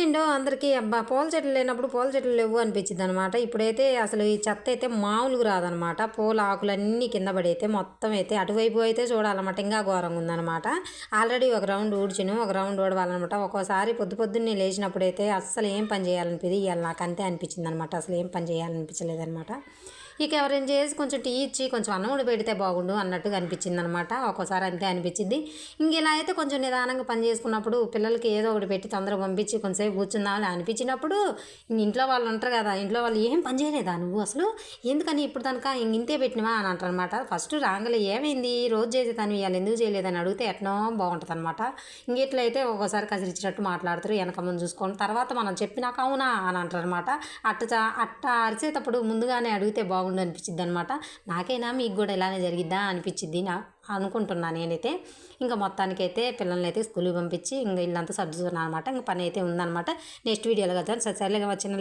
ఏంటో అందరికీ అబ్బా పూల చెట్లు లేనప్పుడు పూల చెట్లు లేవు అనిపించింది అనమాట ఇప్పుడైతే అసలు ఈ చెత్త అయితే మామూలుగా రాదనమాట పూల ఆకులన్నీ కింద పడైతే మొత్తం అయితే అటువైపు అయితే చూడాలన్నమాట. ఇంకా ఘోరంగా ఉందనమాట ఆల్రెడీ ఒక రౌండ్ ఊడ్చిను ఒక రౌండ్ ఊడవాలన్నమాట. ఒక్కోసారి పొద్దు పొద్దున్నే లేచినప్పుడు అయితే అస్సలు ఏం పని చేయాలనిపించింది ఇవాళ నాకు అంతే అనిపించింది అనమాట అసలు ఏం పని చేయాలనిపించలేదనమాట ఇక ఎవరైనా చేసి కొంచెం టీ ఇచ్చి కొంచెం అన్నం కూడా పెడితే బాగుండు అన్నట్టుగా అనిపించింది అనమాట ఒక్కోసారి అంతే అనిపించింది. ఇంక ఇలా అయితే కొంచెం నిదానంగా పని చేసుకున్నప్పుడు పిల్లలకి ఏదో ఒకటి పెట్టి తొందరగా పంపించి కొంచెంసేపు కూర్చుందామని అనిపించినప్పుడు ఇంట్లో వాళ్ళు ఉంటారు కదా ఇంట్లో వాళ్ళు ఏం పని చేయలేదా నువ్వు అసలు? ఎందుకని ఇప్పుడు తనక ఇంతే పెట్టినవా అని అంటారు అనమాట ఫస్ట్ రాంగలే ఏమైంది? రోజు చేసే తను ఇవాళ ఎందుకు చేయలేదని అడిగితే ఎట్నో బాగుంటుంది అనమాట ఇంకెట్లయితే ఒక్కోసారి కసిరిచ్చినట్టు మాట్లాడుతారు వెనక ముందు చూసుకోండి తర్వాత మనం చెప్పినాక అవునా అని అంటారు అనమాట అట్ట అట్ట అరిచేటప్పుడు ముందుగానే అడిగితే బాగుండు అనిపించింది అనమాట నాకైనా మీకు కూడా ఇలానే జరిగిద్దా అనిపించింది నా అనుకుంటున్నాను నేనైతే. ఇంకా మొత్తానికైతే పిల్లల్ని అయితే స్కూల్కి పంపించి ఇంకా ఇల్లంతా సర్దుతున్నాను అనమాట ఇంకా పని అయితే ఉందన్నమాట నెక్స్ట్ వీడియోలో కదా సరిగా వచ్చిన లైక్